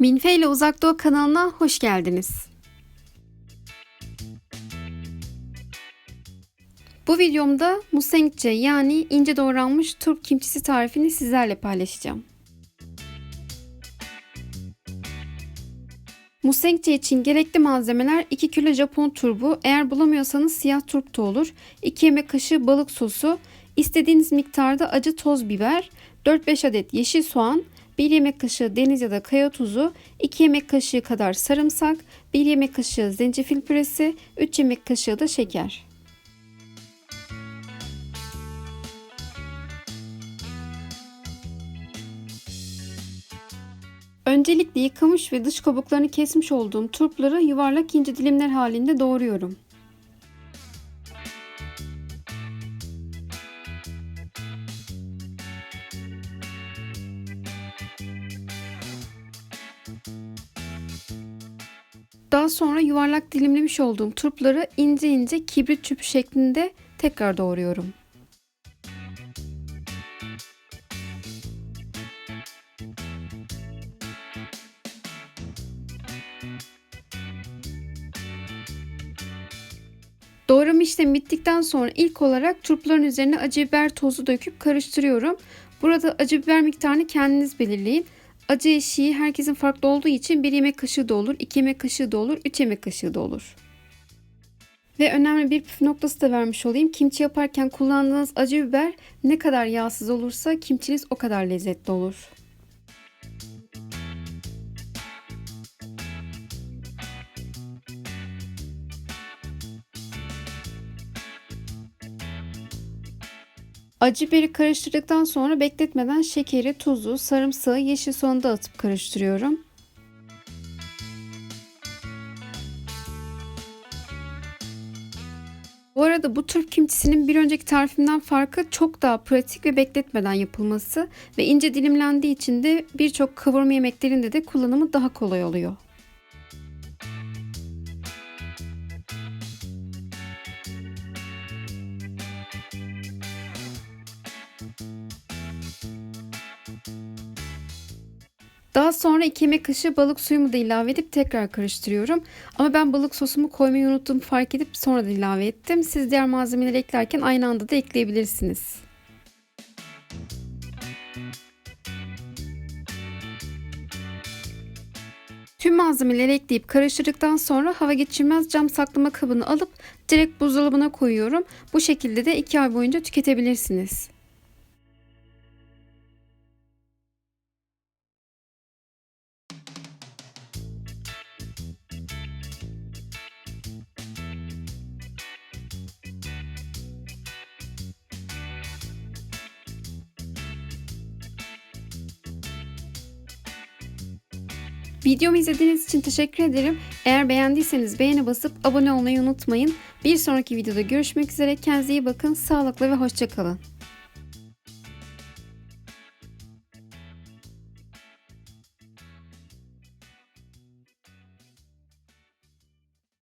Minfe ile Uzak Doğu kanalına hoş geldiniz. Bu videomda musengce yani ince doğranmış turp kimçisi tarifini sizlerle paylaşacağım. Musengce için gerekli malzemeler 2 kilo Japon turbu, eğer bulamıyorsanız siyah turp da olur, 2 yemek kaşığı balık sosu, istediğiniz miktarda acı toz biber, 4-5 adet yeşil soğan, 1 yemek kaşığı deniz ya da kaya tuzu, 2 yemek kaşığı kadar sarımsak, 1 yemek kaşığı zencefil püresi, 3 yemek kaşığı da şeker. Öncelikle yıkamış ve dış kabuklarını kesmiş olduğum turpları yuvarlak ince dilimler halinde doğruyorum. Daha sonra yuvarlak dilimlemiş olduğum turpları ince ince kibrit çöpü şeklinde tekrar doğruyorum. Doğrama işlemi bittikten sonra ilk olarak turpların üzerine acı biber tozu döküp karıştırıyorum. Burada acı biber miktarını kendiniz belirleyin. Acı eşiği herkesin farklı olduğu için 1 yemek kaşığı da olur, 2 yemek kaşığı da olur, 3 yemek kaşığı da olur. Ve önemli bir püf noktası da vermiş olayım. Kimçi yaparken kullandığınız acı biber ne kadar yağsız olursa kimçiniz o kadar lezzetli olur. Acı biberi karıştırdıktan sonra bekletmeden şekeri, tuzu, sarımsağı, yeşil soğanı da atıp karıştırıyorum. Bu arada bu Türk kimçisinin bir önceki tarifimden farkı çok daha pratik ve bekletmeden yapılması ve ince dilimlendiği için de birçok kavurma yemeklerinde de kullanımı daha kolay oluyor. Daha sonra 2 yemek kaşığı balık suyumu da ilave edip tekrar karıştırıyorum. Ama ben balık sosumu koymayı unuttum fark edip sonra da ilave ettim. Siz diğer malzemeleri eklerken aynı anda da ekleyebilirsiniz. Tüm malzemeleri ekleyip karıştırdıktan sonra hava geçirmez cam saklama kabını alıp direkt buzdolabına koyuyorum. Bu şekilde de 2 ay boyunca tüketebilirsiniz. Videomu izlediğiniz için teşekkür ederim. Eğer beğendiyseniz beğeni basıp abone olmayı unutmayın. Bir sonraki videoda görüşmek üzere. Kendinize iyi bakın. Sağlıklı ve hoşçakalın.